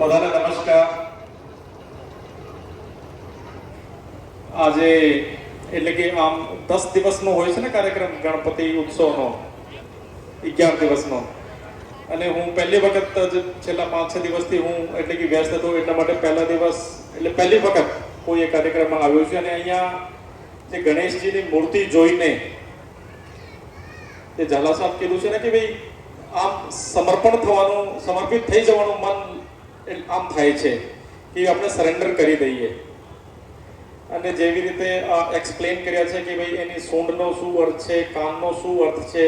ಮೊದಲ ನಮಸ್ಕಾರ આજે એટલે કે આમ દસ દિવસનો હોય છે ને કાર્યક્રમ, ગણપતિ ઉત્સવનો, અગિયાર દિવસનો. અને હું પહેલી વખત જ છેલ્લા પાંચ છ દિવસથી હું એટલે કે વ્યસ્ત હતો, એટલા માટે પહેલા દિવસ, એટલે પહેલી વખત કોઈ એક કાર્યક્રમમાં આવ્યો છું. અને અહીંયા જે ગણેશજીની મૂર્તિ જોઈને તે ઝાલા સાહેબ કીધું છે ને કે ભાઈ, આમ સમર્પણ થવાનું, સમર્પિત થઈ જવાનું મન એ આમ થાય છે કે આપણે સરેન્ડર કરી દઈએ. અને જેવી રીતે એક્સપ્લેન કર્યા છે કે ભાઈ એની સૂંઢનો શું અર્થ છે, કાનનો શું અર્થ છે,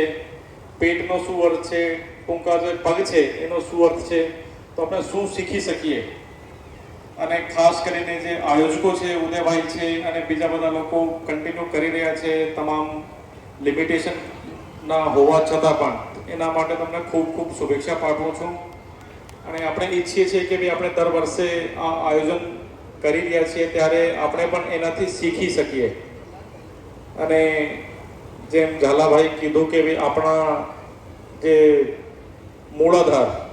પેટનો શું અર્થ છે, ટૂંકા જે પગ છે એનો શું અર્થ છે, તો આપણે શું શીખી શકીએ? અને ખાસ કરીને જે આયોજકો છે, ઉદયભાઈ છે અને બીજા બધા લોકો કન્ટિન્યુ કરી રહ્યા છે તમામ લિમિટેશન ના હોવા છતાં પણ. એના માટે તમને ખૂબ ખૂબ શુભેચ્છા પાઠવું છું. અને આપણે ઈચ્છીએ છીએ કે ભાઈ આપણે દર વર્ષે આ આયોજન કરી રહ્યા છીએ ત્યારે આપણે પણ એનાથી શીખી શકીએ. અને જેમ ઝાલાભાઈ કીધું કે આપણા જે મૂળાધાર,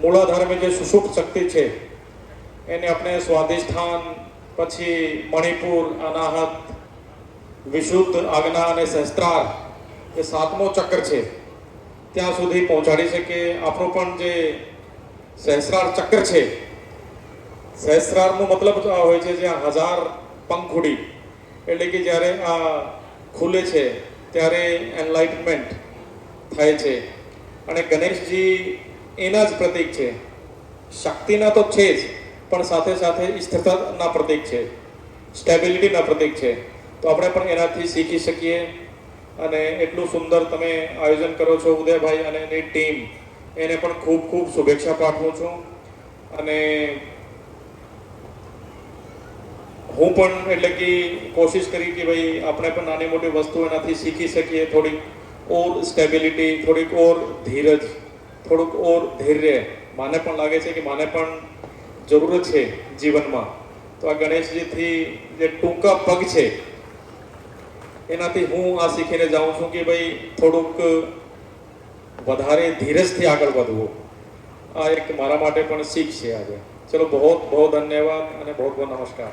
મૂળાધારમાં જે સુષુપ્ત શક્તિ છે, એને આપણે સ્વાધિષ્ઠાન, પછી મણિપુર, અનાહત, વિશુદ્ધ આજ્ઞા અને સહસ્ત્રાર એ સાતમો ચક્ર છે. ત્યાં સુધી પહોંચાડી શકીએ. આપણું પણ જે સહસ્ત્રાર ચક્ર છે સહસ્ત્રારનો મતલબ હોય છે જ્યાં હજાર પંખુડી. એટલે કે જ્યારે આ ખુલે છે, ત્યારે એનલાઇટમેન્ટ થાય છે. અને ગણેશજી એના જ પ્રતીક છે. શક્તિના તો છે જ, પણ સાથે સાથે સ્થિરતાના પ્રતીક છે. સ્ટેબિલિટીના પ્રતીક છે. તો આપણે પણ એનાથી શીખી શકીએ. અને એટલું સુંદર તમે આયોજન કરો છો ઉદયભાઈ અને એની ટીમ. એને પણ ખૂબ ખૂબ શુભેચ્છા પાઠવું છું. અને હું પણ એટલે કે કોશિશ કરી કે ભાઈ આપણે પણ નાની મોટી વસ્તુ એનાથી શીખી શકીએ, થોડીક ઓર સ્ટેબિલિટી થોડીક ઓર ધીરજ, થોડુંક ઓર ધૈર્ય. મને પણ લાગે છે કે મને પણ જરૂર છે જીવનમાં. તો આ ગણેશજીથી જે ટૂંકા પગ છે, એનાથી હું આ શીખીને જાઉં છું કે ભાઈ થોડુંક વધારે ધીરજથી આગળ વધવું. આ એક મારા માટે પણ શીખ છે આજે. ચલો બહુ બહુ ધન્યવાદ અને બહુ બહુ નમસ્કાર.